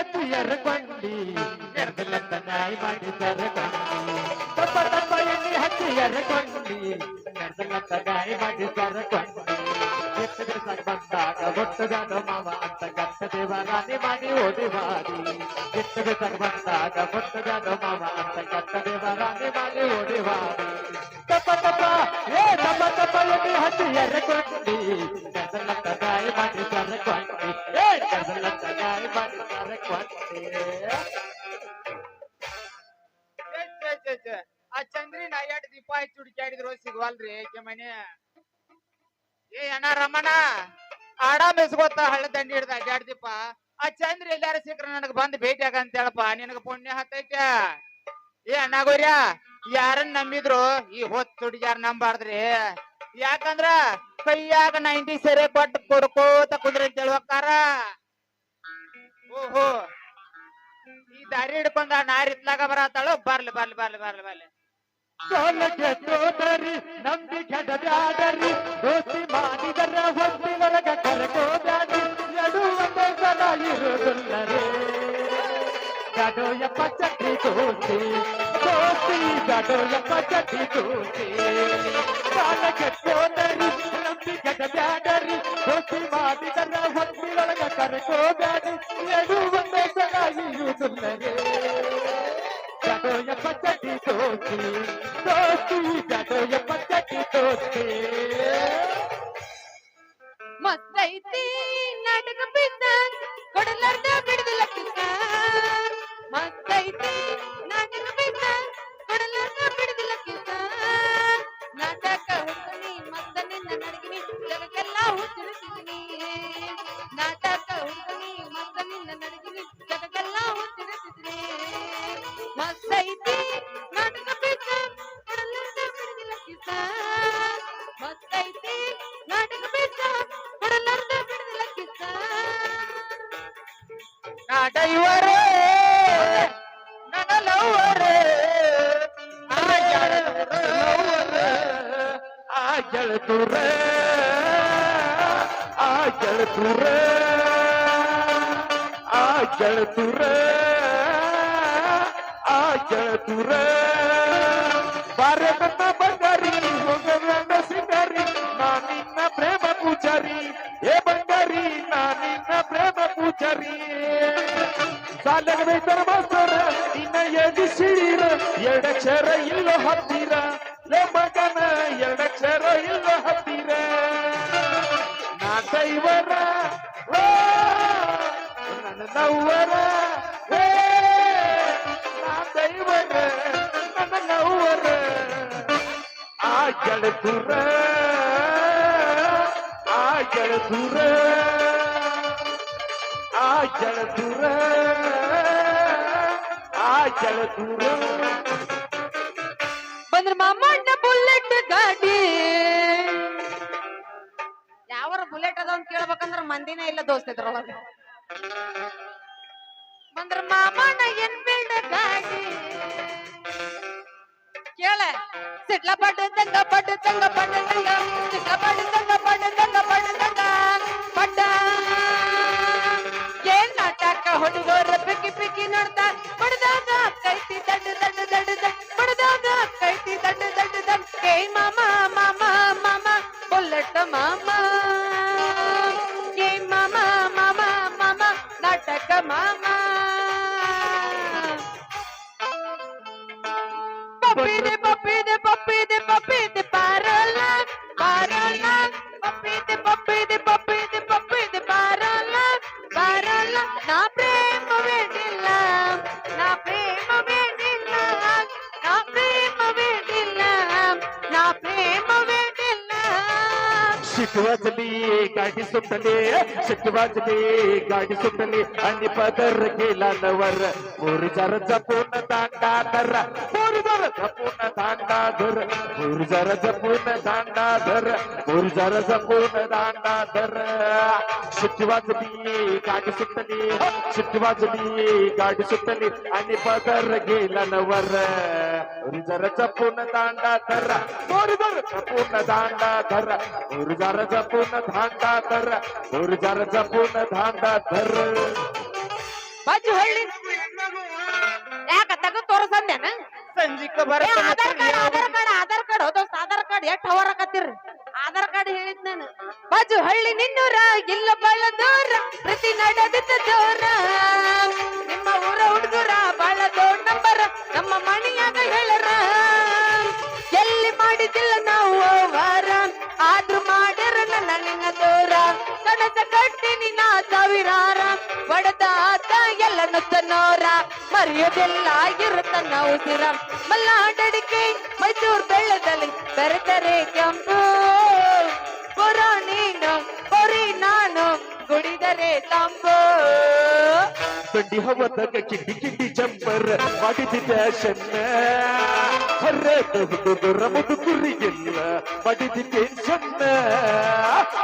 ಹಚ್ಚಿ ಎರಕೊಂಡಿ ಎರ್ದಲತ್ತ ನಾಯಿ ಮಾಡಿ ಸರಕೊಂಡಿ ತಪ್ಪ ತಪ್ಪ ಎಣ್ಣೆ ಹಚ್ಚಿ ಎರಕೊಂಡಿ ಎರ್ದಲತ್ತ ನಾಯಿ ಮಾಡಿ ಸರಕೊಂಡಿ ಎಷ್ಟು ದಿವಸ ಬಂದಾಗ ಒಟ್ಟದಾದ ಮಾವ ಅಂತ ಗಟ್ಟ ದೇವರಾಣಿ ಮಾಡಿ ಓಡಿ ಬಾರಿ ಎಷ್ಟು ದಿವಸ ಬಂದಾಗ ಒಟ್ಟದಾದ ಮಾವ ಅಂತ ಗಟ್ಟ ದೇವರಾಣಿ ಮಾಡಿ ಓಡಿ ಬಾರಿ ತಪ್ಪ ಏ ತಪ್ಪ ತಪ್ಪ ಎಣ್ಣೆ ಹಚ್ಚಿ ಎರಕೊಂಡಿ ಎರ್ದಲತ್ತ ನಾಯಿ ಮಾಡಿ ಸರಕೊಂಡಿ ಏ ಎರ್ದಲತ್ತ ನಾಯಿ ಮಾಡಿ ಛೆ. ಆ ಚಂದ್ರಿನ ಎರಡು ದೀಪ ಹಚ್ಚಿ ಹುಡುಕಾಡಿದ್ರು ಸಿಗವಲ್ರಿ ಏಕೆ ಮನೆ? ಏ, ಅಣ್ಣ ರಮಣ, ಆಡಾ ಮೆಸ್ಗೋತ ಹಳ್ಳ ದಂಡಿ ಹಿಡ್ದ ಅಡ್ಡಾಡ್ದಿಪ್ಪ ದೀಪ. ಆ ಚಂದ್ರ ಎಲ್ಲಾರ ಸಿಕ್ಕ್ರ ನನಗ್ ಬಂದ್ ಭೇಟಿ ಆಗಂತೇಳಪ್ಪ. ನಿನಗ ಪುಣ್ಯ ಹತ್ತೈತೆ ಏ ಅಣ್ಣ ಗೋರ್ಯ ಯಾರನ್ನ ನಂಬಿದ್ರು? ಈ ಹೊತ್ತು ಹುಡುಗ್ಯಾರ ನಂಬಾರ್ದ್ರಿ. ಯಾಕಂದ್ರ ಕೈಯಾಗ ನೈಂಟಿ ಸೆರೆ ಕೊಟ್ಟು ಕೊಡ್ಕೋತ ಕುಂದ್ರ ಅಂತ ಹೇಳ್ಬೇಕಾರ. ಓಹೋ. ಈ ದಾರಿ ಹಿಡ್ಕೊಂಡ ನಾರ್ ಇತ್ಲಾಗ ಬರತ್ತಾಳು? ಬರ್ಲಿ ಬರ್ಲಿ ಬರ್ಲಿ ಬರ್ಲಿ ಬರ್ಲಿ. ಸೋಲಕ್ಕೆ ಸೋದರಿ ನಂಬಿ ಬ್ಯಾಡರಿ ದೋಸ್ತಿ ಮಾಡಿದರ ಹೊತ್ತಿನೊಳಗ ಕರಕೋದಾಡಿ ನಡುವಂತ ಸಲ ಇರುವುದಿಲ್ಲರೇ ಗಡೋಯಪ್ಪ ಚಟ್ಟಿ ದೋಸ್ತಿ ದೋಸ್ತಿ ಗಡೋಯಪ್ಪ ಚಟ್ಟಿ ದೋಸ್ತಿ ಸೋಲಕ್ಕೆ ಸೋದರಿ ನಂಬಿಕೆ ಬ್ಯಾಡರಿ ದೋಸ್ತಿ ಮಾಡಿದರ ಹೊತ್ತಿನೊಳಗ ಕರಕೋದಾಡಿ ನಡುವಂತ ಸಲ ಇರುವುದಿಲ್ಲರೇ ಗಡೋಯ ಪಚ್ಚಟಿ ದೋಸ್ತಿ ದೋಸ್ತಿ ಗಡೋಯ ಪಚ್ಚಟಿ ದೋಸ್ತಿ ಮಸ್ತೈತಿ ನಾಟಕ ಬಿದ್ದ ಕೊಡಲಾರ್ದ ಬಿಡದಿಲ್ಲ ಕಿತ್ತ ಮಸ್ತೈತಿ మక్కైతే నాకెంత కొడలా ಗೆಳತುರ ಆ ಗೆಳತುರ ಬಾರನ್ನ ಬಂಗಾರಿ ಹೋಗಬೇಡ ಸಿಂಗಾರಿ, ನಾ ಪ್ರೇಮ ಪೂಜಾರಿ. ಏ ಬಂಗಾರಿ ನಾ ಪ್ರೇಮ ಪೂಜಾರಿ. ಸಾಲಗ ಬೇಕರ ಮಾಸ್ತರ, ನಿನ್ನ ಎದಿ ಸಿಡಿರ ಎರಡಕ್ಷರ ಇಲ್ಲ ಹತ್ತಿರ. ಲೇ ಮಗನ ಎರಡಕ್ಷರ ಇಲ್ಲ ಹತ್ತಿರ. ನಾ ದೈವರ ಓ, ನನ್ನ ನವ್ವರ ಏ, ನಾ ದೈವರ ನನ್ನ ನವ್ವರ ಆ ಗೆಳತುರ ಆ ಗೆಳತುರ ಆ ಗೆಳತುರ ಆ ಗೆಳತುರ. ಬಂದ್ರ ಮಾಮಣ್ಣ ಬುಲೆಟ್ ಗಾಡಿ. ಯಾವ ಬುಲೆಟ್ ಅದ ಅಂತ ಕೇಳ್ಬೇಕಂದ್ರ ಮಂದಿನೇ ಇಲ್ಲ ದೋಸ್ತ ಇದ್ರೊಳಗ ಬಂದ್ರ ಮಾಮಣ್ಣ ಎನ್ಫೀಲ್ಡ್ ಗಾಡಿ ಕೇಳ ಸಿಡ್ಲ ಪಡ್ಡ ತಂಗ ಪಡ್ಡ ತಂಗ ಪಡ್ಡ ತಂಗ ಸಿಡ್ಲ ಪಡ್ಡ ತಂಗ ಪಡ್ಡ ತಂಗ ಪಡ್ಡ ತಂಗ ಪಡ್ಡ ಏನ್ ನಾಟಕ ಹುಡುಗರ ಪಿಕ್ಕಿ ಪಿಕ್ಕಿ ನೋಡ್ತಾ ಬಡದಾಗ ಕೈತಿ ದಡ್ಡ ದಡ್ಡ ದಡ್ಡ ದಡ್ಡ ಬಡದಾಗ ಕೈತಿ ದಡ್ಡ ದಡ್ಡ ದಡ್ಡ ಏ ಮಾಮ ಮಾಮ ಮಾಮ ಬುಲೆಟ್ ಮಾಮ वाजली गाडी सुटले शिट वाजली गाडी सुटली. आणि पदर केला नवर. मोरचा रचा पूर्ण दांडा दर्रा दांडा धर. गुरुजर जपून दांडा धर. गुरुजर जपून दांडा धर. शिट्टी वाजली गाडी सुटली. शिट्टी वाजली गाडी सुटली. आणि पदर गेला नवर गुरुजर जपून दांडा धर. गुरुजर जपून दांडा धर. गुरुजर जपून दांडा धर. गुरुजर जपून दांडा धर. बाजू हळली. तोरसंद्या ना? ಸಂಜಿಕ Aadhaar card Aadhaar card Aadhaar card ದೋಸ್ತ ಆಧಾರ್ ಕಾರ್ಡ್ ಎಷ್ಟ್ ಹೊರಕತ್ತೀರಿ ಆಧಾರ್ ಕಾರ್ಡ್ ಹೇಳಿದ್ ನಾನು. ಬಾಜು ಹಳ್ಳಿ ನಿನ್ನೂರ ಇಲ್ಲ ಬಾಳ ದೂರ ಪ್ರತಿ ನಡೆದಿದ್ದ ದೂರ ನಿಮ್ಮ ಊರ ಹುಡುಗರ ಬಾಳ ದೊಡ್ಡ ನಂಬರ ನಮ್ಮ ಮನೆಯಾಗ ಹೇಳರ. ಎಲ್ಲಿ ಮಾಡಿದಿಲ್ಲ ನಾವು ವಾರ? ಆದ್ರೂ ಮಾಡ್ಯಾರ ನನ್ನ ನಿನ್ನ ದೂರ. ಕನಸ ಕಟ್ಟಿನಿ ನಾ ಸಾವಿರಾರ. ಬಡದ ಆತ ಎಲ್ಲ ನುತ್ತನೋರ ಮರೆಯೋದೆಲ್ಲ ಆಗಿರುತ್ತ ನಾವು ಸಿರ ಮಲ್ಲಾಡಡಿಕೆ ಮೈಸೂರು ಬೆಳ್ಳದಲ್ಲಿ ಬೆರೆತರೆ ಕೆಂಪು. ಪುರ ನೀನು, ಪೊರಿ ನಾನು ಗುಡಿದರೆ ತಂಪು. ಬಂಡಿ ಹವದಾಗ ಕಿಡ್ಡಿ ಕಿಡ್ಡಿ ಜಂಪರ್ ಮಾಡಿದ ಫ್ಯಾಷನ್ ಹರ್ರದ ಹುಡುಗರ ಮುದುಕುರಿಗೆಲ್ಲ ಮಾಡಿದ ಟೆನ್ಷನ್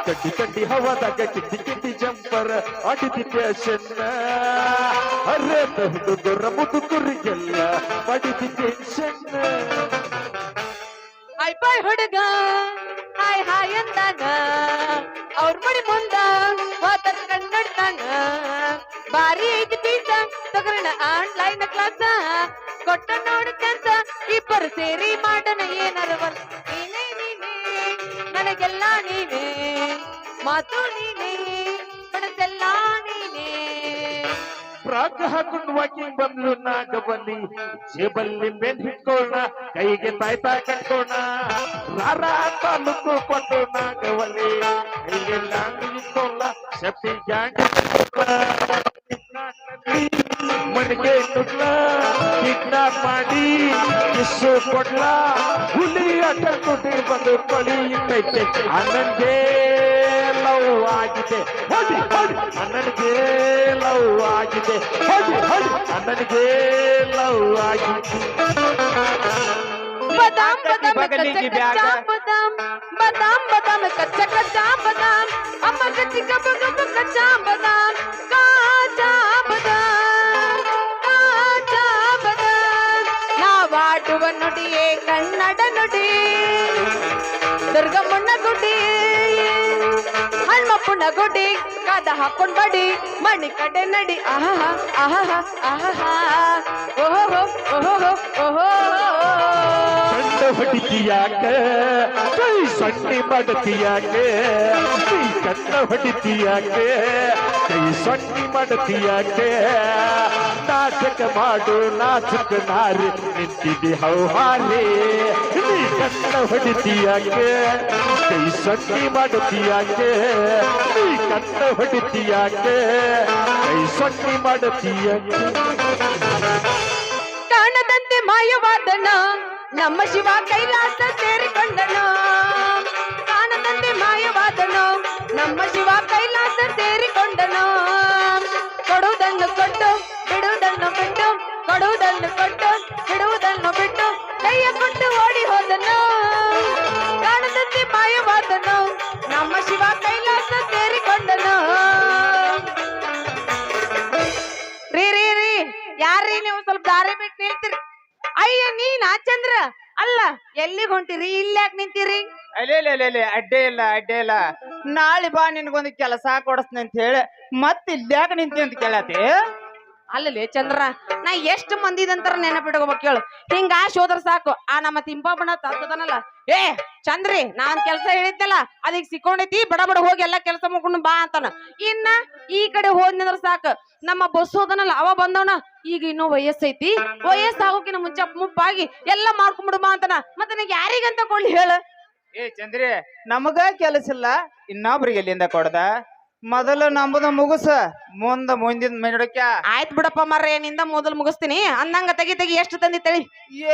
ಕಂಡಿ ಕಂಡಿ ಹವಾದಾಗ ಕಿಡ್ಡಿ ಕಿಡ್ಡಿ ಜಂಪರ್ ಮಾಡಿದ ಫ್ಯಾಷನ್ ಹರ್ರದ ಹುಡುಗರ ಮುದುಕುರಿಗೆಲ್ಲ ಮಾಡಿದ ಟೆನ್ಷನ್ ಹಾಯ್ ಬಾಯ್ ಹುಡುಗ. ಹಾಯ್ ಹಾಯ್ ಅಂದಾಗ ಅವ್ರ ಮಡಿ ಮುಂದ ಹೋತರ ಕನ್ನಡ್ತಾನ ಬಾರಿ ಐತಿ ಪೀಸ ತಗೊಳ್ಳೋಣ ಆನ್ಲೈನ್ ಕ್ಲಾಸ ಕೊಟ್ಟ ನೋಡುತ್ತಂತ ಇಬ್ಬರು ಸೇರಿ ಮಾಡೋಣ ಏನಾರ ನೀನೇ ನೀನೇ, ನನಗೆಲ್ಲ ನೀನೇ, ಮಾತು ನೀನೇ. ಫ್ರಾಕ್ ಹಾಕೊಂಡು ವಾಕಿಂಗ್ ಬಂದ್ಲು ನಾಗಬಲಿ ಜೇಬಲ್ಲಿ ಬೆನ್ ಹಿಡ್ಕೋಣ ಕೈಗೆ ತಾಯ್ತಾ ಕಟ್ಕೋಣ ರಾರ ತಾಲೂಕು ಕೊಟ್ಟು ನಾಗವಲ್ಲಿ ಕೈಗೆ ಲಾಂಗ್ ಇಟ್ಕೊಳ್ಳ ಶಕ್ತಿ ಗ್ಯಾಂಗ್ ಮಣಿಗೆ ನುಡ್ಲ ಕಿಡ್ನಾಪ್ ಮಾಡಿ, ಕಿಸ್ಸು ಕೊಡ್ಲ ಹುಲಿ ಅಟ್ಟ ತುಟಿ ಬಂದು ಕೊಳಿ ಇಟ್ಟೈತೆ ಅಣ್ಣನ್ಗೆ ಲವ್ ಆಗಿದೆ ಹೊಡಿ ಹೊಡಿ ಅಣ್ಣನಿಗೆ ಲವ್ ಆಗಿದೆ ಹೊಡಿ ಹೊಡಿ ಅಣ್ಣನಿಗೆ ಲವ್ ಆಗಿದೆ ಬದಾಮ್ ಬದಾಮ್ ಬಗಲಿಗೆ ಕಚ್ಚ ಬ್ಯಾಗ. ಕಚ್ಚಾ ಬದಾಮ್ ಬದಾಮ್ ಬದಾಮ್ ಕಚ್ಚ ಕಚ್ಚಾ ಬದಾಮ್ ಅಮ್ಮ ಕಚ್ಚಿ ಕಬ್ಬ ಕಬ್ಬ ಕಚ್ಚಾ ಬದಾಮ್ ಕಾಚಾ ಬದಾಮ್ ಕಾಚಾ ಬದಾಮ್ ನಾವಾಡುವ ನುಡಿಯೇ ಕನ್ನಡ ನುಡಿ ದುರ್ಗಮ್ಮನ ಗುಡಿ ಹನುಮಪ್ಪನ ಗುಡಿ ಕಾದ ಹಾಕೊಂಡ್ ಬಡಿ ಮಣಿ ಕಡೆ ನಡಿ ಆಹಾ ಆಹಾ ಆಹಾ ಓಹೋ ಓಹೋ ಓಹೋ. ಸಣ್ಣ ಹೊಡಿತೀಯಾಕ? ಕೈ ಸೊನ್ನೆ ಮಾಡತೀಯಾಕೆ? ಕೈ ಕಣ್ಣ ಹೊಡಿತೀಯಾಕೆ? ಕೈ ಸೊನ್ನೆ ಮಾಡತೀಯಾಕೆ? ನಾಚಕ ಮಾಡು ನಾಚಕ ನಾರಿ, ನಿಂತಿದೆ ಹೌಹಾರಿ ನೀ ಕಣ್ಣ ಹೊಡಿತೀಯಾಕೆ? ಕೈ ಸೊನ್ನೆ ಮಾಡತೀಯಾಕೆ ನೀ ಕಣ್ಣ ಹೊಡಿತೀಯಾಕೆ ಕೈ ಸೊನ್ನೆ ಮಾಡತೀಯಾಕೆ ಕಾಣದಂತೆ ಮಾಯವಾದನ, ನಮ್ಮ ಶಿವ ಕೈಲಾಸ ಸೇರಿಕೊಂಡನ. ಕಾಣದಂತೆ ಮಾಯವಾದನ, ನಮ್ಮ ಶಿವ ಕೈಲಾಸ ಸೇರಿಕೊಂಡನ. ಕೊಡುವುದನ್ನು ಕೊಟ್ಟು, ಬಿಡುವುದನ್ನು ಬಿಟ್ಟು, ಕೊಡುವುದನ್ನು ಕೊಟ್ಟು, ಬಿಡುವುದನ್ನು ಬಿಟ್ಟು ಕೈಯ ಕೊಟ್ಟು ಓಡಿ ಹೋದನು. ಶಿವ ಕೈಲಾಸ ಸೇರಿಕೊಂಡನು. ರೀ ರೀ ರೀ. ಯಾರ್ರೀ ನೀವು ಸ್ವಲ್ಪ ದಾರಿ ಬಿಟ್ಟು ನಿಲ್ತೀರಿ ಅಯ್ಯ, ನೀನಾ ಚಂದ್ರ? ಅಲ್ಲ, ಎಲ್ಲಿಗ್ ಹೊಂಟಿರಿ? ಇಲ್ಲಿ ಯಾಕೆ ನಿಂತೀರಿ? ಅಲ್ಲೇ ಅಡ್ಡೆ ಇಲ್ಲ ಅಡ್ಡೆ ಇಲ್ಲ. ನಾಳೆ ಬಾ, ನಿನ್ಗೊಂದು ಕೆಲಸ ಕೊಡಿಸ್ತೀನಿ ಅಂತ ಹೇಳಿ ಮತ್ತೆ ಇಲ್ಯಾಕ ನಿಂತಿ ಅಂತ ಕೇಳತಿ ಅಲ್ಲಲೇ ಚಂದ್ರ, ನಾ ಎಷ್ಟು ಮಂದಿದಂತರ ನೆನಪಿಟ್ಕೋಬೇಕು ಕೇಳು. ಹಿಂಗ ಆಶ್ ಹೋದ್ರ ಸಾಕು. ಆ ನಮ್ಮ ತಿಂಪಾಬಣ್ಣ ತರ್ತದನಲ್ಲ ಏ ಚಂದ್ರಿ, ನಾನ್ ಕೆಲ್ಸ ಹೇಳಿದ್ದಲ್ಲ ಅದೀಗ ಸಿಕ್ಕೊಂಡೈತಿ, ಬಡ ಬಡ ಹೋಗಿ ಎಲ್ಲಾ ಕೆಲಸ ಮುಗ್ಕೊಂಡು ಬಾ ಅಂತಾನ. ಇನ್ನ ಈ ಕಡೆ ಹೋದ್ನಂದ್ರ ಸಾಕು. ನಮ್ಮ ಬಸ್ ಹೋದನಲ್ಲ ಅವ ಬಂದವನ, ಈಗ ಇನ್ನೂ ವಯಸ್ಸೈತಿ ವಯಸ್ಸಾಗೋಕಿನ ಮುಂಚೆ ಮುಪ್ಪಾಗಿ ಎಲ್ಲ ಮಾಡ್ಕೊಂಡ್ಬಿಡು ಬಾ ಅಂತಾನ. ಮತ್ತೆ ನನಗೆ ಯಾರಿಗಂತ ಕೊಳ್ಳಿ ಹೇಳು. ಏ ಚಂದ್ರಿ, ನಮಗ ಕೆಲಸ ಇಲ್ಲ, ಇನ್ನೊಬ್ರಿಗೆ ಎಲ್ಲಿಂದ ಕೊಡ್ದ? ಮೊದಲು ನಂಬುದ ಮುಗುಸ. ಮುಂದ ಮುಂದಿನ ಮೆನಡಕ್ಯ ಆಯ್ತ್ ಬಿಡಪ್ಪ ಮರ ಏನಿಂದ ಮೊದಲ್ ಮುಗಿಸ್ತೀನಿ. ಅಂದಂಗ ತೆಗಿ ತೆಗಿ ಎಷ್ಟು ತಂದಿ ತಳಿ?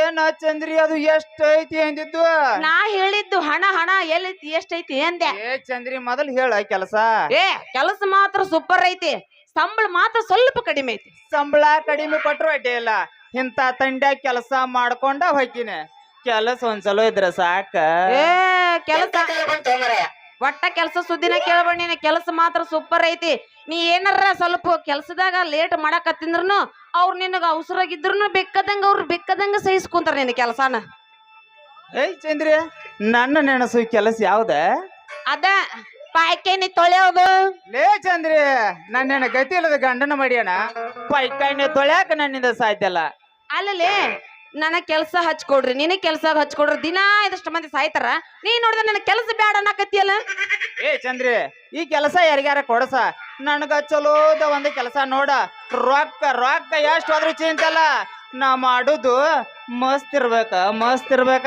ಏನ ಚಂದ್ರಿ ಅದು ಎಷ್ಟ ಐತಿ ಅಂದಿದ್ದು? ನಾ ಹೇಳಿದ್ದು ಹಣ ಹಣ ಎಲ್ಲೈತಿ ಎಷ್ಟೈತಿ ಅಂದೆ. ಏ ಚಂದ್ರಿ ಮೊದಲ್ ಹೇಳ ಕೆಲಸ. ಏ ಕೆಲಸ ಮಾತ್ರ ಸೂಪರ್ ಐತಿ. ಸಂಬಳ ಮಾತ್ರ ಸ್ವಲ್ಪ ಕಡಿಮೆ ಐತಿ. ಸಂಬಳ ಕಡಿಮೆ ಕೊಟ್ರು ಅಡ್ಡಿ ಇಲ್ಲ. ಇಂತ ತಂಡ ಕೆಲಸ ಮಾಡ್ಕೊಂಡ ಹೋಗಿನ. ಕೆಲಸ ಒಂದ್ ಸಲ ಇದ್ರ ಸಾಕ. ಏ ಕೆಲಸ ಒಟ್ಟ ಕೆಲಸ ಸುದ್ದಿನ ಕೇಳ್ಬೇಡ ನಿನ್ನ ಕೆಲಸ ಮಾತ್ರ ಸೂಪರ್ ಐತಿ. ನೀ ಏನಾರ ಸ್ವಲ್ಪ ಕೆಲಸದಾಗ ಲೇಟ್ ಮಾಡಕತ್ತಿಂದ್ರುನು ಅವ್ರು ನಿನಗ ಅವಸರಾಗಿದ್ರು ಬೆಕ್ಕದಂಗ ಅವ್ರು ಬೆಕ್ಕದಂಗ ಸಹಿಸ್ಕೊಂತಾರ ನಿನ್ನ ಕೆಲಸನ. ಏಯ್ ಚಂದ್ರಿ ನನ್ನ ನೆನಸು ಕೆಲಸ ಯಾವ್ದ? ಅದ ಪಾಯ್ಕೆನಿ ತೊಳೆಯೋದು. ಲೇ ಚಂದ್ರಿ ನನ್ನೇನ ಗತಿ ಇಲ್ಲದ ಗಂಡನ ಮಾಡ್ಯಾಣ. ಪಾಯ್ಕಾಯಿನಿ ತೊಳ್ಯಾಕ ನನ್ನಿಂದ ಸಾಧ್ಯ ಇಲ್ಲ. ಅಲ್ಲಲೇ ನನಗ್ ಕೆಲಸ ಹಚ್ಕೊಡ್ರಿ ನೀನೇ ಕೆಲಸ ಹಚ್ಕೊಡ್ರಿ ದಿನಾ ಇದಷ್ಟು ಮಂದಿ ಸಾಯ್ತಾರ ನೀ ನೋಡಿದ್ರೆ ನನ್ನ ಕೆಲಸ ಬೇಡ ಅನ್ನಕತ್ತಿಯಲ್ಲ? ಏ ಚಂದ್ರಿ ಈ ಕೆಲಸ ಯಾರಿಗಾರ ಕೊಡಸ? ನನಗ ಚಲೋದ ಒಂದು ಕೆಲಸ ನೋಡ ರೊಕ್ಕ ರೊಕ್ಕ ಎಷ್ಟು ಹೋದ್ರೂ ಚಿಂತಲ್ಲ ನಾ ಮಾಡುದು ಮಸ್ತ್ ಇರ್ಬೇಕ ಮಸ್ತ್ ಇರ್ಬೇಕ.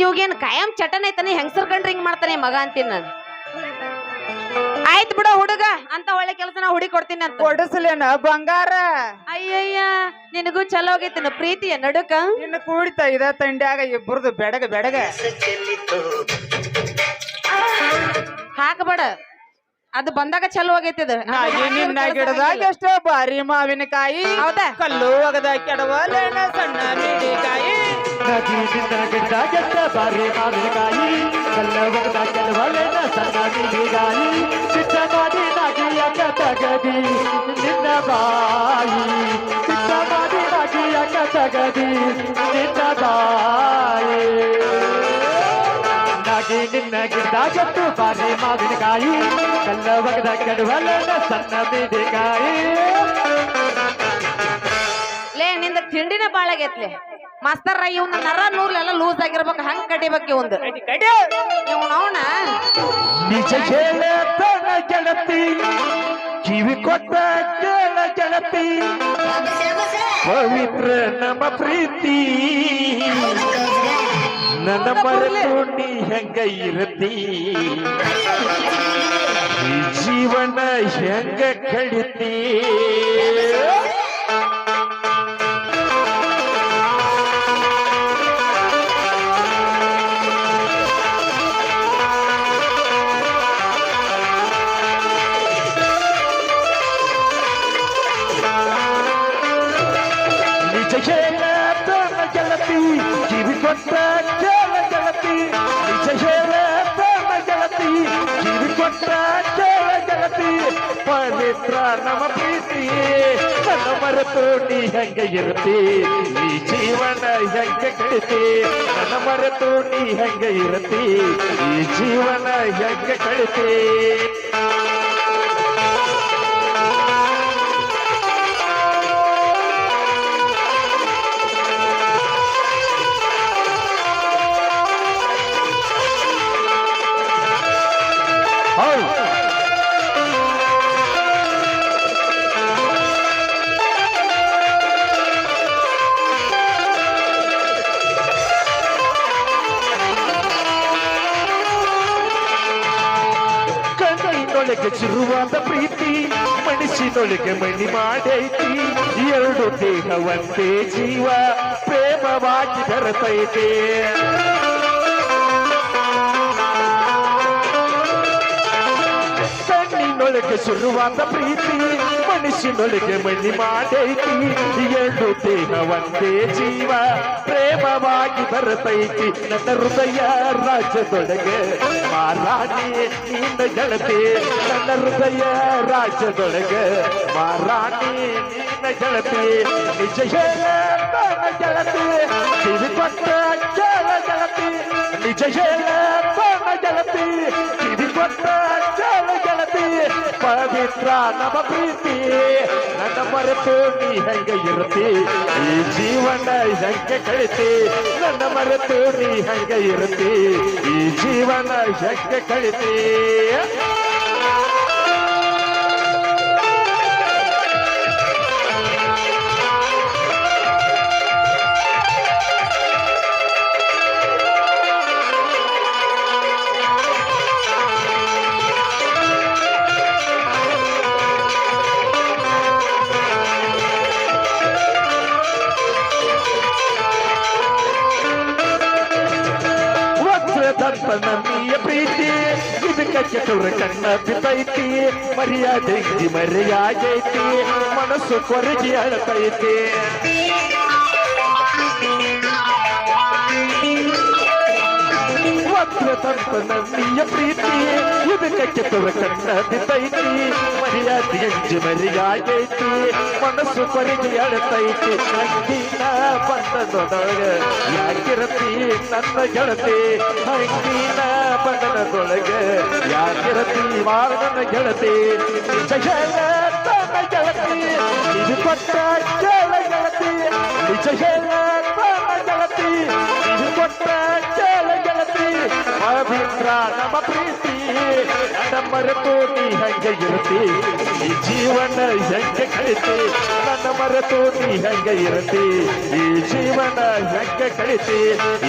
ಇವಾಗೇನ್ ಕಾಯಂ ಚಟನ್ ಐತಾನೆ ಹೆಂಗಸರ್ ಕಂಡ್ರಿ ಹಿಂಗ್ ಮಾಡ್ತಾನೆ ಮಗ ಅಂತೀನಿ ನಾನು? ಆಯ್ತು ಬಿಡ ಹುಡುಗ ಅಂತ ಒಳ್ಳೆ ಕೆಲಸ ನಾ ಹುಡುಗಿ ಕೊಡ್ತೀನಿ ಅಂತ. ಕೊಡಿಸ್ಲೇನ ಬಂಗಾರ. ಅಯ್ಯಯ್ಯ ನಿನಗೂ ಚಲೋ ಆಗೈತಿನ ಪ್ರೀತಿಯ ನಡುಕ? ಇನ್ನು ಕೂಡಿತ ಇದ ತಂಡ್ಯಾಗ ಇಬ್ಬರದು ಬೆಡಗ ಬೆಡಗ. ಹಾಕಬೇಡ. ಅದು ಬಂದಾಗ ಚಲೋ ಆಗೈತಿ ಅದು. ನಿನ್ನ ಗಿಡದಾಗ ಎಷ್ಟೋ ಬಾರಿ ಮಾವಿನಕಾಯಿ ಹೌದಾ? ಕಲ್ಲು ಒಗದ ಕೆಡವಲೇನ ಸಣ್ಣ ಮೀನಿಕಾಯಿ ನಿನ್ನ ಬಾರಿ ಮಾವಿನಕಾಯಿ ಕಲ್ಲು ಒಗದ ಕೆಲವಲೆನ ಸಣ್ಣ ಮೀನುಗಾಯಿ ನಾಗಿಯ ತಗದಿ, ನಿನ್ನ ಬಾಯಿ ಚಿತ್ತ ಮಾಡಿ ನಾಗಿಯ ತಗದಿ, ನಿನ್ನ ಬಾಯಿ. ನಗಿ ನಿನ್ನ ಗಿಡ್ಡ ಗೆದ್ದು ಬಾರಿ ಮಾವಿನಕಾಯಿ ಕಲ್ಲ ಬಗದ ಕಡುವಲನ ಸಣ್ಣ ಮೀನುಗಾಯಿ ಲೇ, ನಿಂದ ತಿಂಡಿನ ಬಾಳಾಗೈತ್ಲೆ. ಮಾಸ್ತರ ಇವ್ನ ನರ ನೂರ್ಲೆಲ್ಲ ಲೂಸ್ ಆಗಿರ್ಬೇಕು ಹಂಗ್ ಕಡಿಬೇಕು ಇವಂದು ಇವ್ನ ಅವನ ನಿಜ ಹೇಳತನ ಗೆಳತಿ ಕಿವಿ ಕೊಟ್ಟ ಕೇಳ ಗೆಳತಿ. ಪವಿತ್ರ ನಮ್ಮ ಪ್ರೀತಿ. ನನ್ನ ಮರೆತು ನೀ ಹೆಂಗ ಇರತಿ? ಜೀವನ ಹೆಂಗ ಕಳಿತಿ? ನಿಜ ಹೇಳತನ ಗೆಳತಿ, ಕಿವಿ ಕೊಟ್ಟ ಕೇಳ ಗೆಳತಿ ನಿಜ ಹೇಳತನ ಗೆಳತಿ, ಕಿವಿ ಕೊಟ್ಟ ಕೇಳ ಗೆಳತಿ, ಪವಿತ್ರ ನಮ್ಮ ಪ್ರೀತಿ, ನನ್ನ ಮರೆತು ಹೆಂಗ ಇರತಿ ಈ ಜೀವನ ಹೆಂಗೆ ಕಳಿತಿ, ನನ್ನ ಮರೆತು ಹೆಂಗ ಇರತಿ ಈ ಜೀವನ ಹೆಂಗೆ ಕಳಿತಿ. ಕಣ್ಣಿನೊಳಗೆ ಚಿರುವಾದ ಪ್ರೀತಿ ಮನಸ್ಸಿನೊಳಗೆ ಮಣಿ ಮಾಡೈತಿ. ಎರಡು ದೇಹವಂತೆ ಜೀವ ಪ್ರೇಮವಾಗಿ ಬೆರೆತೈತೆ. ಕಣ್ಣಿನೊಳಗೆ ಶುರುವಾದ ಪ್ರೀತಿ ಮನುಷ್ಯನೊಳಗೆ ಮಣಿ ಮಾಡೈತಿ ಎರಡು ದೇಹ ಒಂದೇ ಜೀವ ಪ್ರೇಮವಾಗಿ ಬರತೈತಿ ನನ್ನ ಹೃದಯ ರಾಜ್ಯದೊಳಗೆ ಮಾರಾಣಿ ನಿನ್ನ ಗೆಳತಿ ನನ್ನ ಹೃದಯ ರಾಜ್ಯದೊಳಗೆ ಮಾರಾಣಿ ನಿನ್ನ ಗೆಳತಿ ನಿಜ ಹೇಳ ನನ್ನ ಗೆಳತಿ ಕಿವಿ ಕೊಟ್ಟ ಕೇಳ ಗೆಳತಿ ನಿಜ ಹೇಳ ನನ್ನ ಗೆಳತಿ ಕಿವಿ ಕೊಟ್ಟ ಕೇಳ ಗೆಳತಿ ಪವಿತ್ರ ನಮ್ಮ ಪ್ರೀತಿ. ನನ್ನ ಮರೆತು ನೀ ಹೆಂಗೆ ಇರುತ್ತಿ. ಈ ಜೀವನ ಹೆಂಗೆ ಕಳಿತಿ ನನ್ನ ಮರೆತು ನೀ ಹೆಂಗೆ ಇರುತ್ತಿ. ಈ ಜೀವನ ಹೆಂಗೆ ಕಳಿತಿ ಕೆಟ್ಟವ್ರ ಕಣ್ಣ ಬಿದ್ದೈತಿ ಮರ್ಯಾದೆ ಮರೆಯಾಗೈತಿ ಮನಸ್ಸು ಕೊರಗಿ ಅಳತೈತಿ ವಜ್ರ ನಿಯ ಪ್ರೀತಿ ಇದಕ್ಕೆ ಕೆತ್ತವ ಕಣ್ಣದಿದ್ದೈತಿ ಮರ್ಯಾದೆ ಎಂಜಿ ಮರಿಯಾಗೈತಿ. ಮನಸ್ಸು ಕೊರಗಿ ಅಳತೈತಿ ಹಂಗಿನ ಬಂಧನದೊಳಗ ಯಾಕಿರತಿ ನನ್ನ ಗೆಳತಿ? ಹಂಗಿನ ಬಂಧನದೊಳಗ ಯಾಕಿರತಿ ಮಾರ ಗೆಳತಿ. ನಿಜ ತನ್ನ ಗೆಳತಿ. ಇದು ಕೊಟ್ಟ ಕೇಳ ಗೆಳತಿ. ನಿಜ ಹೇಳ ತನ್ನ ಗೆಳತಿ. ಇದು ಕೊಟ್ಟ ಕೇಳ ಪವಿತ್ರ ನಮ್ಮ ಪ್ರೀತಿ. ಮರೆತು ನೀ ಹೆಂಗೆ ಇರುತ್ತಿ? ಈ ಜೀವನ ಹೆಂಗೆ ಕಳಿತಿ? ನನ್ನ ನೀ ಹೆಂಗೆ ಇರುತ್ತಿ? ಈ ಜೀವನ ಹೆಂಗೆ ಕಳಿತಿ?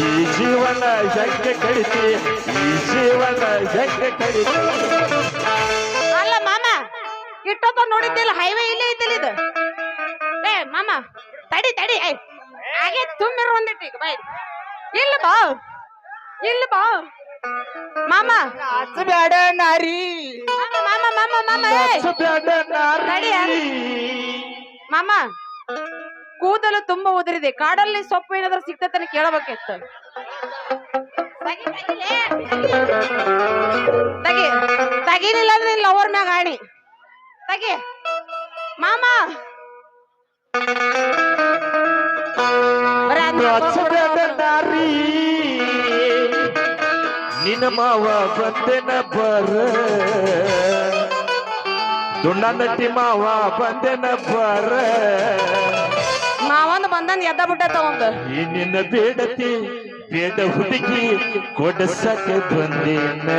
ಈ ಜೀವನ ಹೆಂಗೆ ಕಳಿತಿ? ಈ ಜೀವನ ಹೆಂಗೆ ಕಳಿತಿ? ಅಲ್ಲ ಮಾಮ ಇಟ್ಟೊಬ್ಬ ನೋಡಿದ್ದಿಲ್ಲ ಹೈವೇ ಇಲ್ಲೇ ಇದ್ದಿಲ್ಲ ಇದು. ಏ ಮಾಮ, ತಡಿ ತಡಿ, ಏ, ಹಾಗೆ ತುಂಬಿರು ಒಂದಿಟ್ಟು ಈಗ ಬಾಯ್ ಇಲ್ಲ ಬಾ. ಇಲ್ಲ ಬಾ ಮಾಮ ಬೇಡ ನಾರಿ ಮಾಮ ಮಾಮ. ಕೂದಲು ತುಂಬಾ ಉದುರಿದೆ. ಕಾಡಲ್ಲಿ ಸೊಪ್ಪು ಏನಾದ್ರೂ ಸಿಗ್ತೈತೆ ಕೇಳಬೇಕಿತ್ತು. ತಗಿ ತಗಿಲೇ. ತಗಿ. ತಗಿಲಿಲ್ಲ ಅಂದ್ರೆ ಇಲ್ಲಿ ಅವ್ರ ಮ್ಯಾಗ ಆಣಿ. ತಗಿ. ಮಾಮ. ಬರೀ ಅದ್ನ ನಿನ್ನ ಮಾವ ಬಂದೆನ ಬರ. ದುಂಡ ಮಾವ ಬಂದೆನ ಬರ. ಮಾವನ್ ಬಂದನ್ ಎದ್ದ ಬಿಟ್ಟ ತಗೊಂಡು. ಈ ನಿನ್ನ ಬೇಡತಿ ಬೇಡ ಹುಡುಗಿ ಕೊಡಸಕ್ಕೆ ಬಂದೇನ.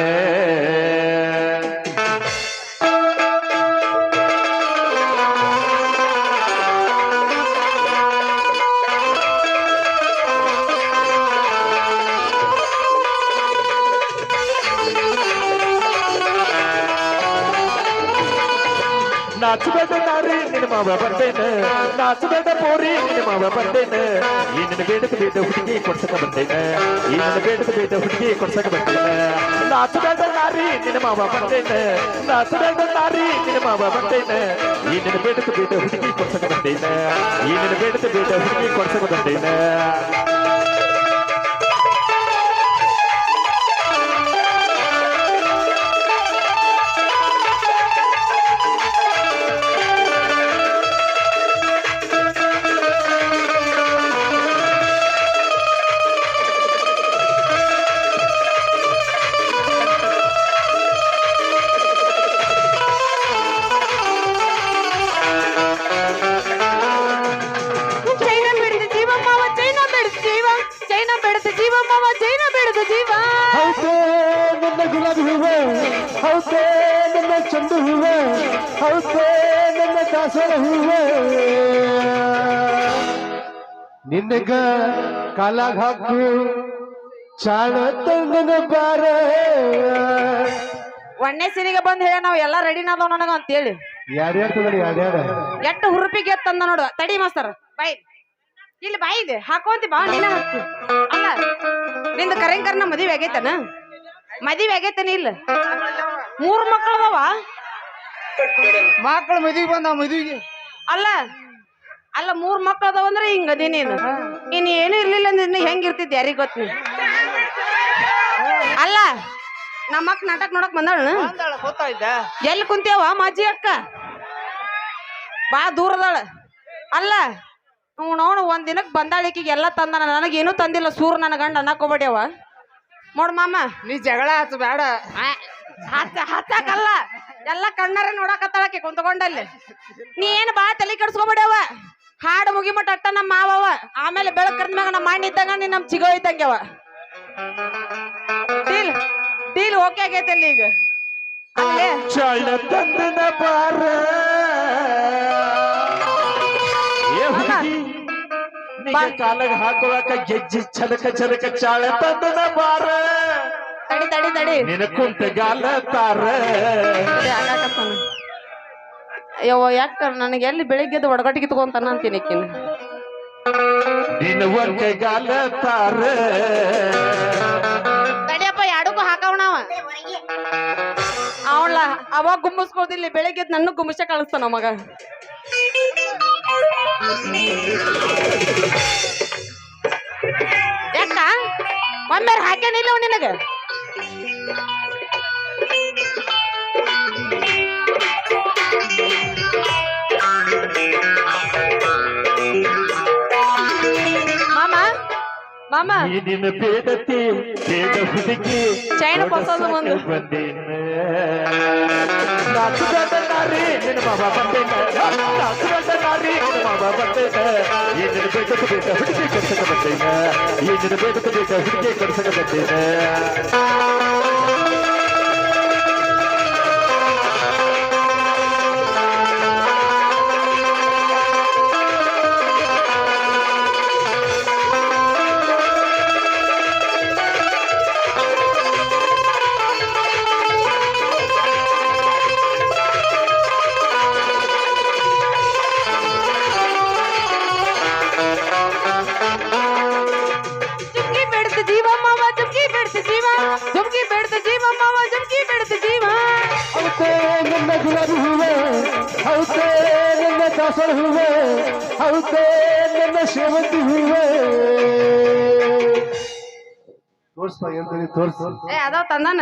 ನಾಚಬೇಡ ನಾರಿ ನಿನ್ನ ಮಾವ ಬಂದೇನ ನಾಚಬೇಡ ಪೋರಿ ನಿನ್ನ ಮಾವ ಬಂದೇನ ಈ ನಿನ್ನ ಬೇಡದ ಬೇಡ ಹುಡುಗಿ ಕೊಡ್ಸಕ ಬಂದೇನ ಈ ನಿನ್ನ ಬೇಡದ ಬೇಡ ಹುಡುಗಿ ಕೊಡ್ಸಕ ಬಂದೇನ ನಾಚಬೇಡ ನಾರಿ ನಿನ್ನ ಮಾವ ಬಂದೇನ ನಾಚಬೇಡ ನಾರಿ ನಿನ್ನ ಮಾವ ಬಂದೇನ ಈ ನಿನ್ನ ಬೇಡದ ಬೇಡ ಹುಡುಗಿ ಕೊಡ್ಸಕ ಬಂದೇನ ಈ ನಿನ್ನ ಬೇಡದ ಬೇಡ ಹುಡುಗಿ ಕೊಡ್ಸಕ ಬಂದೇನ ಹೂವ. ನಿನಗ ಕಾಲಾಗ ಹಾಕು ಚಾಣ ತಂದನ ಬಾರ. ಒಣ್ಣೆ ಸೀರೆಗೆ ಬಂದ್ ಹೇಳ ನಾವ್ ಎಲ್ಲಾ ರೆಡಿ ನಾದವ್ ನನಗ ಅಂತೇಳಿ. ಯಾರ್ಯಾರ ತಗೊಳ್ಳಿ ಯಾರ್ಯಾರ ಎಷ್ಟು ಹುರುಪಿಗೆ ತಂದ ನೋಡು ತಡಿ ಮಾಸ್ತರ್ ಬಾಯ್. ಇಲ್ಲಿ ಬಾಯಿ ಇದೆ ಹಾಕೋಂತಿ ಬಾ ನೀನ ಹಾಕ್ತಿ ಅಲ್ಲ ನಿಂದ ಕರೆಂಕರ್ನ ಮದುವೆ ಆಗೈತನ? ಮದುವೆ ಆಗೈತನ ಇಲ್ಲ? ಮೂರು ಮಕ್ಕಳದವಾ ಅದಾವ ಮಕ್ಕಳು ಮದುವೆ ಬಂದ ಮದುವೆಗೆ. ಅಲ್ಲ ಅಲ್ಲ ಮೂರ್ ಮಕ್ಳು ಅದಾವ ಅಂದ್ರೆ ಹಿಂಗ ಅದಿ ನೀನು. ಇನ್ ಏನು ಇರ್ಲಿಲ್ಲ ಅಂದ್ರೆ ಹೆಂಗ್ ಇರ್ತಿದ್ದೆ ಯಾರಿಗ್ ಗೊತ್ತ ನೀ ಅಲ್ಲ ನಮ್ಮ ಅಕ್ಕ ನಾಟಕ ನೋಡಕ್ ಬಂದಾಳ ಬಂದಾಳ ಗೊತ್ತಾಯ್ತ ಎಲ್ಲಿ ಕುಂತೇವ ಮಾಜಿ ಅಕ್ಕ? ಬಾ ದೂರದಾಳ ಅಲ್ಲ ನೋಡು ಒಂದ್ ದಿನಕ್ ಬಂದಾಳಿಕಿಗೆ ಎಲ್ಲ ತಂದಾನ. ನನಗೇನು ತಂದಿಲ್ಲ. ಸೂರ್ ನನ್ನ ಗಂಡ ಅನ್ನಕೋಬೇಡ್ಯವ ನೋಡ್ ಮಾಮ. ನೀ ಜಗಳ ಹಚ್ಚ ಬೇಡ ಹಾಕಲ್ಲ ಹಚ್ಚ ಹಚ್ಚಾಕಲ್ಲ. ಎಲ್ಲ ಕಣ್ಣಾರ ನೋಡಾಕತ್ತಾಳಕ್ಕೆ ಕುಂತ್ಕೊಂಡಲ್ಲಿ ನೀ ಏನ್ ಬಾ ತಲೆ ಕೆಡ್ಸ್ಕೊಂಬಿಡವ ಹಾಡು ಮುಗಿಮಟ ಅಟ್ಟ ನಮ್ಮ ಮಾವವ. ಆಮೇಲೆ ಬೆಳಕ್ ಮ್ಯಾಗ ನಮ್ಮ ಅಣ್ಣ ಇದ್ದಂಗ ನೀ ನಮ್ ಚಿಗೋ ಇದ್ದಂಗೆವ ಡೀಲ್ ಡೀಲ್ ಓಕೆ ಆಗೈತೆ ಅಲ್ಲಿ ಈಗ. ಚಾಳ ತಂದನ ಬಾರ. ಕಾಲಾಗ ಹಾಕುವಾಕ ಗೆಜ್ಜಿ ಚಲಕ ಚಲಕ ಚಾಳೆ ತಂದನ ಬಾರ. ತಡಿ ತಡಿ ತಡಿ. ನಿನ ಕುಂತ ಗಾಲ ತಾರ ಅಯ್ಯೋ. ಯವ್ವ ಯಾಕ ನನಗೆ ಎಲ್ಲಿ ಬೆಳಿಗ್ಗೆದ್ದು ಒಡಗಟ್ಟಿಗೆ ತಗೊಂತಾನ ಅಂತೀನಿ ಆಕಿನ ನಿನ ಒಂಕ ಗಾಲ ತಾರ ತಡಿಯಪ್ಪ ಎರಡಕ್ಕೂ ಹಾಕವಣವ ಅವಳ ಅವಾಗ ಗುಮ್ಮಿಸ್ಕೋದಿಲ್ಲ ಬೆಳಿಗ್ಗೆ ನನ್ನ ಗುಮ್ಮಿಸ ಕಳಿಸ್ತಾನ ಮಗ. ಯಾಕ? ಒಮ್ಮೆ ಹಾಕ್ಯಾನಿಲ್ಲ ನಿನಗ? ಮಾಮ. ನೀನಿನ ಬೇಡತಿ ಬೇಡ ಹುಡುಗಿ. ಚೈನ್ ಕೊಡ್ಸೋದು ಒಂದು. ನಾರಿ ನಿನ್ನ ಮಾವ ಬಂದೇನ ನಾರಿ ನಿನ್ನ ಮಾವ ಬಂದೇನ ಏನಿನ ಬೇಡತಿ ಬೇಡ ಹುಡುಗಿ ಕರ್ಸಕ ಬಂದೇನ ಏನಿನ ಬೇಡತಿ ಬೇಡ ಹುಡುಗಿ ಕರ್ಸಕ ಬಂದೇನ ಎಂತ ತೋರ್ಸು. ಏ ಅದಾವ ತಂದಾನ?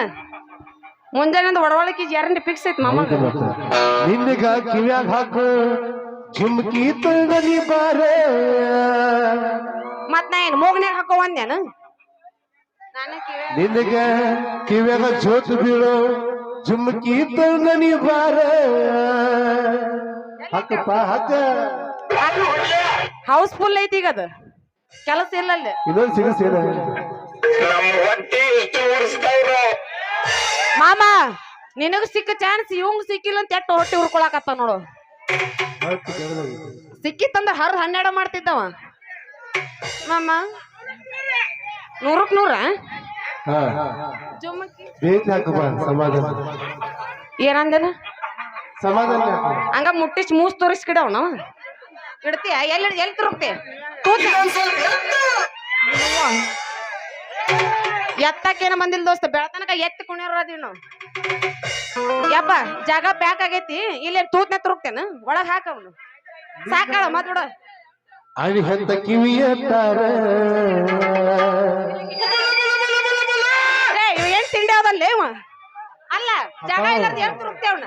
ಮುಂಜಾನೆ ಒಡವಳಿಕೆ ಗ್ಯಾರಂಟಿ ಫಿಕ್ಸ್ ಐತಿ ಮಾಮ. ನಿನ್ನಗ ಕಿವ್ಯಾಗ ಹಾಕು ಝುಮ್ಕಿ ತಂದನಿ ಬಾರೆ. ಮತ್ ನಾ ಏನ್ ಮೂಗ್ನ್ಯಾಗ ಹಾಕೋ ಒಂದೇನು ನಾನು ಕಿವಿ ನಿನ್ನಗ ಕಿವ್ಯಾಗ ಜೋತ್ ಬೀಳೋ ಝುಮ್ಕಿ ತಂದನಿ ಬಾರೆ. ಹಾಕಪ್ಪ ಹಾಕ. ಹೌಸ್ಫುಲ್ ಐತಿ ಈಗ ಅದು. ಕೆಲಸ ಇಲ್ಲ ಅಲ್ಲಿ. ಇನ್ನೊಂದು ಮಾಮ ನಿನಗ ಸಿಕ್ಕ ಚಾನ್ಸ್ ಇವಂಗ್ ಸಿಕ್ಕಿಲ್ಲ ಅಂತ ಎಟ್ಟು ಹೊಟ್ಟೆ ಉರ್ಕೊಳಕತ್ತ ನೋಡು. ಸಿಕ್ಕಿತ್ತಂದ್ರ ಹರ್ ಹನ್ನೆರಡ ಮಾಡ್ತಿದ್ದವ. ಮಾಮ ನೂರಕ್ ನೂರ? ಜುಮ್ಮಕ್ಕಿ ಏನಂದೇನ. ಹಂಗ ಮುಟ್ಟಿಸ್ ಮೂಸ್ ತೋರಿಸ್ಕಿಡವ್ ನಾವು ಇಡ್ತೀಯ? ಎಲ್ಲಿ ಎಲ್ಲಿ ತಿರುಗ್ತೀಯ ಕೂತ ಎತ್ತಕ್ಕೇನ ಬಂದಿಲ್ಲ ದೋಸ್ತ? ಬೆಳತನಕ ಎತ್ತಿ ಕುಣಿಯೋರದೀವಿ ನಾವು ಯಪ್ಪ ಜಾಗ ಬ್ಯಾಕ್ ಆಗೈತಿ ಇಲ್ಲಿ ತೂತ್ನೆ ತುರುಕ್ತೇನ? ಒಳಗ್ ಹಾಕವನು ಸಾಕಳ ಮತ್ ಬಿಡ. ಅಣಿ ಹಂತ ಕಿವಿಯ ಏನ್ ತಿಂಡಿ ಅವದಲ್ಲ ಇವ? ಅಲ್ಲ ಜಾಗ ಇಲ್ಲ ಏನ್ ತುರುಕ್ತೇವನ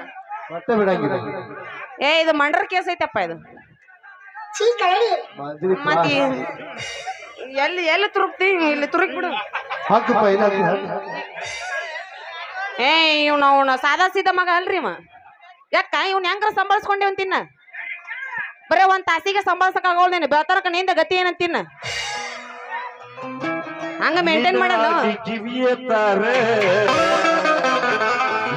ಮತ್ತೆ ಬಿಡಂಗಿಲ್ಲ. ಏ ಇದು ಮಂಡ್ರ ಕೇಸ್ ಐತಪ್ಪ ಇದು. ಮಂದಿರ ಮತ್ ಈ- ಎಲ್ಲಿ ಎಲ್ಲಿ ತುರುಕ್ತಿ? ಇಲ್ಲಿ ತುರುಕ್ ಬಿಡು. ಏ ಇವ್ನ ಅವನ ಸಾದಾ ಸೀದಾ ಮಗ ಅಲ್ರಿ ಇವ. ಯಾಕ ಇವ್ನ ಹೆಂಗ್ರ ಸಂಭಾಳ್ಸ್ಕೊಂಡೇವ್ ತಿನ್ನ? ಬರೇ ಒಂದ್ ತಾಸಿಗೆ ಸಂಭಾಳ್ಸಕ್ ಆಗೋಲ್ದೇನೆ ಬೆಳತರಕ ನಿಂದ ಗತಿ ಏನಂತಿನ್ನ ಹಂಗ ಮೇಂಟೈನ್ ಮಾಡಲ್ಲ?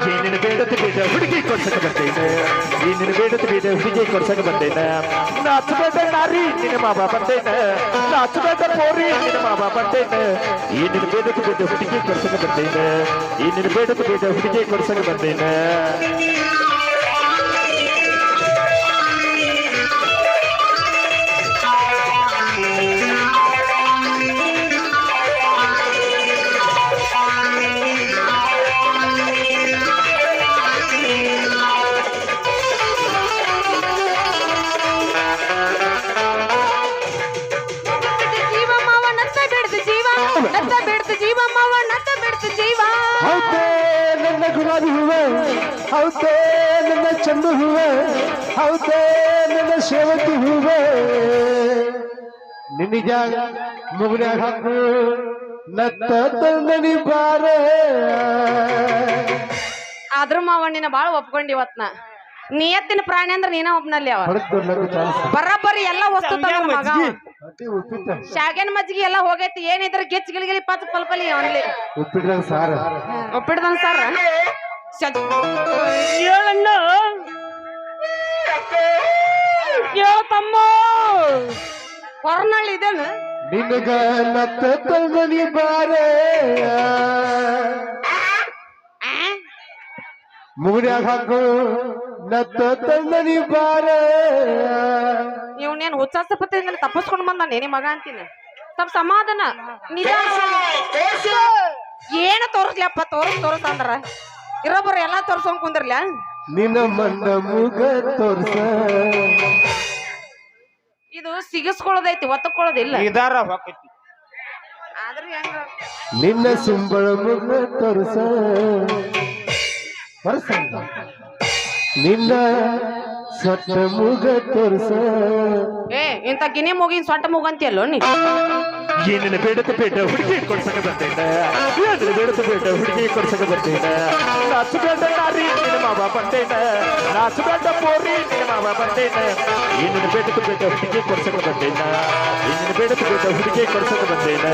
ತಾರ ಏನಿನ ಬೇಡದ ಬೇಡ ಹುಡುಗಿ ಕೊಡ್ಸಕ್ಕೆ ಬಂದೇನೆ ಈ ನಿನ್ನ ಬೇಡದ ಬೇಡ ಹುಡುಗಿ ಕೊಡ್ಸಕ ಬರ್ತೇನೆ ನಾಚಬೇಡ ನಾರಿ ನಿನ್ನ ಮಾವ ಬರ್ತೇನೆ ನಾಚಬೇಡ ಪೋರಿ ನಿನ್ನ ಮಾವ ಬಂದೇನೆ ಈ ನಿನ್ನ ಬೇಡದ ಬೇಡ ಹುಡುಗಿ ಕೊಡ್ಸಕ್ಕೆ ಬಂದೇನೆ ಈ ನಿನ್ನ ಬೇಡದ ಬೇಡ ಹುಡುಗಿ ಕೊಡ್ಸಕ್ಕೆ ಬರ್ತೇನೆ ನಿನಗ ಮುಗುನ್ಯಾಗ ಹಾಕು ನತ್ತ ತಂದನಿ ಬಾರೆ. ಆದ್ರ ಮಾವ ನಿನ್ನ ಬಾಳ ಒಪ್ಕೊಂಡಿ ಇವತ್ನ. ನಿಯತ್ತಿನ ಪ್ರಾಣಿ ಅಂದ್ರೆ ನೀನ ಒಬ್ನಲ್ಲಿ ಅವ. ಬರಬ್ಬರಿ ಎಲ್ಲ ವಸ್ತು ತಂದ ಮಗ ಅವ. ಶಾಗ್ಯಾನ ಮಜ್ಜಿಗೆ ಎಲ್ಲ ಹೋಗೈತಿ ಏನಿದ್ರ ಗೆಚ್ ಗಿಲಿಗಿಲಿ ಪತ್ ಪಲ್ಪಲಿ ಅವನ್ಲಿ ಒಪ್ಪಿಡ್ದಂಗ ಸಾರ. ಒಪ್ಪಿಡ್ದನ್ ಸರ್. ಹೇಳಣ್ಣ ಹೇಳ ತಮ್ಮ. ಹೊರನಳ್ಳಿ ಇದೇನ? ನಿನಗ ನತ್ತ ತಂದನಿ ಬಾರೆ. ಮುಗುನ್ಯಾಗ ಹಾಕು ನತ್ತ ತಂದನಿ ಬಾರೆ. ಇವನೇನ್ ಹುಚ್ಚಾಸಪತಿ ತಪ್ಪಿಸ್ಕೊಂಡ್ ಬಂದ ನೇನಿ ಮಗ ಅಂತೀನಿ? ಸ್ವಲ್ಪ ಸಮಾಧಾನ ನಿಧಾನ ಏನು ತೋರಿಸ್ಲಪ್ಪ ತೋರಿಸ್ ತೋರಿಸ ಅಂದ್ರ? ಇರೋಬ್ರ ಎಲ್ಲಾ ತೋರಿಸ್ಕೊಂಡ್ ಕುಂದ್ರಲ್ಲ ನಿನ್ನ ಮಂದ ಮುಗ ತೋರ್ಸ. ಇದು ಸಿಗಿಸ್ಕೊಳ್ಳೋದೈತಿ ಒತ್ತಕೊಳ್ಳೋದಿಲ್ಲ ಇದಾರ ಹೊಕ್ಕೈತಿ ಆದ್ರೂ ಹೆಂಗ ನಿನ್ನ ಸುಂಬಳ ಮುಗ ತೋರಿಸ. ನಿನ್ನ ಸೊಟ್ಟ ಮುಗ ತೋರಿಸ. ಏ ಇಂತ ಗಿನಿ ಮುಗಿನ್ ಸೊಟ್ಟ ಮುಗಂತಿಯಲ್ಲೋ ನೀ? ಏನೇನು ಬೇಡದ ಬೇಡ ಹುಡುಗಿ ಕೊಡ್ಸಕ ಬಂದೇನ ಏನೇನು ಬೇಡದ ಬೇಡ ಹುಡುಗಿ ಕೊಡ್ಸಕ ಬಂದೇನ ನಾಸು ಬೇಡ ನಾರಿ ನಿನ್ನ ಮಾವ ಬಂದೇನ ನಾಸು ಬೇಡ ಪೋರಿ ನಿನ್ನ ಮಾವ ಬಂದೇನ ಏನೇನು ಬೇಡದ ಬೇಡ ಹುಡುಗಿ ಕೊಡ್ಸಕ ಬಂದೇನ ಏನೇನು ಬೇಡದ ಬೇಡ ಹುಡುಗಿ ಕೊಡ್ಸಕ ಬಂದೇನ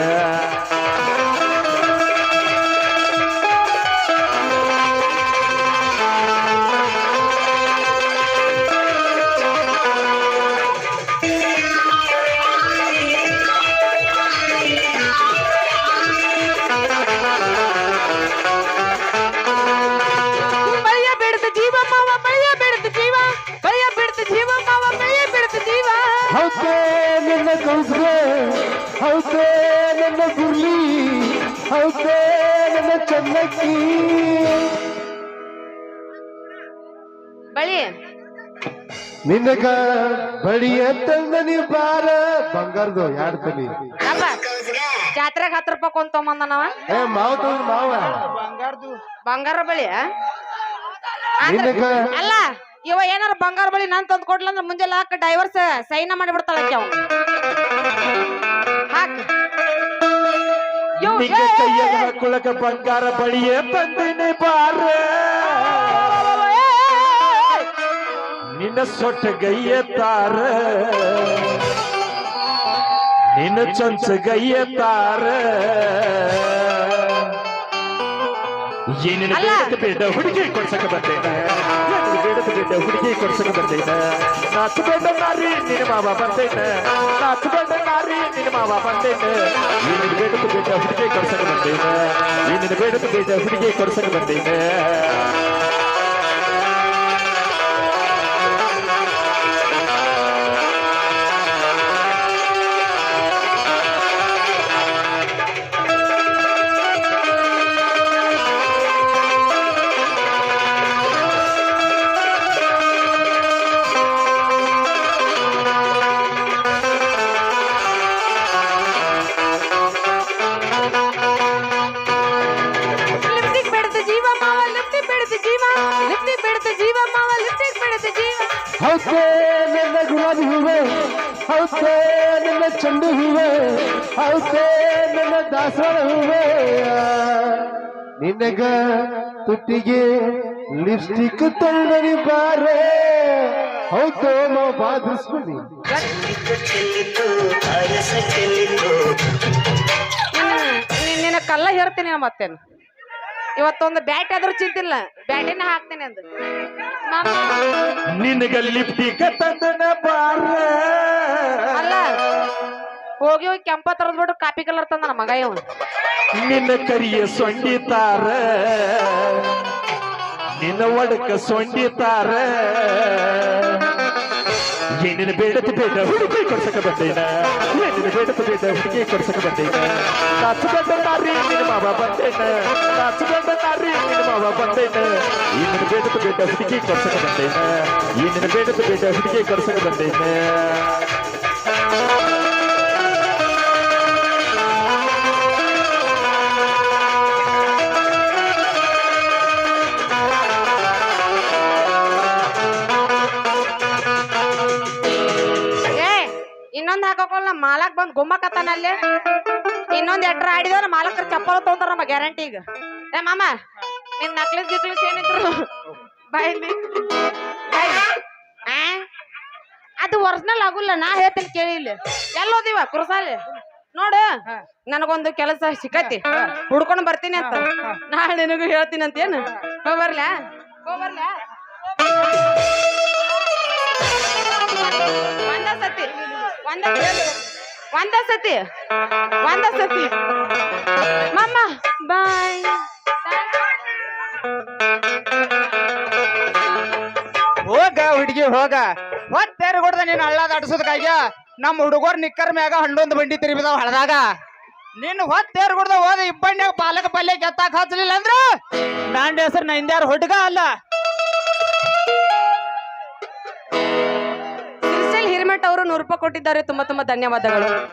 ಬಳಿ. ನಿನಗ ಬಳಿಯ ತಂದನಿ ಬಾರ ಬಂಗಾರದು ಯಾಡ್ ತಲಿ. ಅಪ್ಪ ಜಾತ್ರೆಗೆ ಹತ್ತು ರೂಪಾಯಿ ಕೊಂಡ್ ತೊಗೊಂಬಂದನವ ಏ ಮಾವ ತಗೊಂಡ್ ಮಾವ. ಬಂಗಾರದು ಬಂಗಾರ ಬಳಿ? ನಿನಗ ಅಲ್ಲ ಇವ ಏನಾರ ಬಂಗಾರ ಬಳಿ ನಾನ್ ತಂದ್ ಕೊಡ್ಲ ಅಂದ್ರೆ ಮುಂಜಾನೆ ಹಾಕ ಡೈವರ್ಸ್ ಸೈನ್ ಮಾಡಿ ಬಿಡ್ತಾಳ ಅವ್ನು ಹಾಕ್. ನಿಂಗ ಏ, ಏ, ಕೈಯಾಗ ಏ, ಹಾಕೊಳ್ಳಕ ಬಂಗಾರ ಬಳಿಯೇ ಬಂದಿನಿ ಬಾರ ಏ, ಏ, ಏ. ನಿನ್ನ ಸೊಟ್ಟ ಗೈಯ ತಾರ ನಿನ್ನ ಚೊಂಚ ಗೈಯ ತಾರ ಏನೇನು ಅಲ್ಲ. ಬೇಡದ ಬೇಡ ಹುಡುಗಿ ಕೊಡ್ಸಕ ಬರ್ತೇನ ಏನೇನು ಬೇಡದ ಬೇಡ ಹುಡುಗಿ ಕೊಡ್ಸಕ ಬರ್ತೇನ ನಾಚು ಬೇಡ ನಾರಿ ನಿನ್ನ ಮಾವ ಬರ್ತೇನ ನಾಚು ಬೇಡ ನಾರಿ ನಿನ್ನ ಮಾವ ಬರ್ತೇನ ಏನೇನು ಬೇಡದ ಬೇಡ ಹುಡುಗಿ ಕೊಡ್ಸಕ ಬರ್ತೇನ ಏನೇನು ಬೇಡದ ಬೇಡ ಹುಡುಗಿ ಕೊಡ್ಸಕ ಬರ್ತೇನ ನಿನಗ ತುಟ್ಟಿಗೆ ಲಿಪ್ಸ್ಟಿಕ್ ತಂದನಿ ಬಾರೆ. ಹೌದು ನಾವು ಬಾಧಿಸ್ಬಿಡಿ ನಿನ್ನ ಕಲ್ಲ ಹೇರ್ತೀನಿ ಮತ್ತೇನು. ಇವತ್ತೊಂದು ಬ್ಯಾಟ್ ಆದ್ರೂ ಚಿಂತಿಲ್ಲ. ಬ್ಯಾಟಿನ ಹಾಕ್ತೇನೆ ಅಂದ್ರೆ ನಿನಗ ಲಿಪ್ಟಿಕ ತಂದನ ಬಾರ. ಅಲ್ಲ ಹೋಗಿ ಹೋಗಿ ಕೆಂಪ ತರದ್ ಬಿಟ್ಟು ಕಾಪಿ ಕಲರ್ ತಂದ ನಮ್ಮ ಮಗ ನಿನ್ನ ಕರಿಯ ಸೊಂಡಿತಾರ ನಿನ್ನ ಒಡಕ ಸೊಂಡಿತಾರ ಏನಿನ ಬೇಡದ ಬೇಡ ಹುಡುಗಿ ಕೊಡ್ಸಕ ಬಂದೇನ? ಏನಿನ ಬೇಡದ ಬೇಡ ಹುಡುಗಿ ಕೊಡ್ಸಕ ಬಂದೇನ? ನಾಚು ಬಂದ ನಾರಿ ನಿನ್ನ ಮಾವ ಬಂದೇನ? ನಾಚು ಬಂದ ತಾರಿ, ನಿನ್ನ ಮಾವ ಬಂದೇನ? ಏನಿನ ಬೇಡದ ಬೇಡ ಹುಡುಗಿ ಕೊಡ್ಸಕ ಬಂದೇನ? ಏನಿನ ಬೇಡದ ಬೇಡ ಹುಡುಗಿ ಕೊಡ್ಸಕ ಬಂದೇನ? ಹಾಕೋಕಲ್ಲ ಮಾಲಕ್ ಬಂದ್ ಗುಮ್ಮಕತ್ತಾನ ಅಲ್ಲಿ ಇನ್ನೊಂದ್ ಎಟ್ರ ಆಡಿದವ್ರ ಮಾಲಕರ ಚಪ್ಪಲ ತಗೊಂತಾರ ನಮ್ಮ ಗ್ಯಾರಂಟಿ ಈಗ ಏ ಮಾಮ ನಿನ್ ನಕ್ಲಿಸ್ ಗಿಕ್ಲಿಸ್ ಏನಿದ್ರು ಬಾಯ್. ಅದು ಒರಿಜಿನಲ್ ಆಗುಲ್ಲ ನಾ ಹೇಳ್ತೀನಿ ಕೇಳಿ ಇಲ್ಲಿ. ಎಲ್ಲೋದಿವ ಕುರ್ಸಾಲಿ? ನೋಡು ನನಗೊಂದು ಕೆಲಸ ಸಿಕ್ಕತಿ. ಹುಡ್ಕೊಂಡ್ ಬರ್ತೀನಿ ಅಂತ. ನಾಳೆ ನಿನಗೂ ಹೇಳ್ತೀನಿ ಅಂತ ಏನು ಹೋಗ್ಬರ್ಲ್ಯಾ ಹೋಗ್ಬರ್ಲ್ಯಾ ಒಂದ ಒಂದ ಸತಿ. ಒಂದ ಸತಿ. ಮಮ್ಮ. ಬಾಯ್. ಹೋಗ ಹುಡುಗಿ ಹೋಗ. ಹೊತ್ತೇರು ಕೊಡ್ದ ನೀನ್ ಹಳ್ಳ ದಾಟಿಸೋದಕ್ಕಾಗ್ಯ ನಮ್ಮ ಹುಡುಗರ್ ನಿಕ್ಕರ್ ಮ್ಯಾಗ ಹಣ್ಣೊಂದು ಬಂಡಿ ತಿರುಗಿದಾವ ಹಳದಾಗ ನಿನ್ ಹೊತ್ತೇರು ಕೊಡ್ದ ಹೋದ ಇಬ್ಬಣ್ಯಾಗ ಪಾಲಕ ಪಲ್ಯ ಕೆತ್ತಾಕ ಹಚ್ಚಲಿಲ್ಲ ಅಂದ್ರ? ನಾಂಡ ಹೆಸರು ನಂದ್ಯಾರ ಹುಡುಗ ಅಲ್ಲ. ಅವರು ನೂರು ರೂಪಾಯಿ ಕೊಟ್ಟಿದ್ದಾರೆ. ತುಂಬಾ ತುಂಬಾ ಧನ್ಯವಾದಗಳು.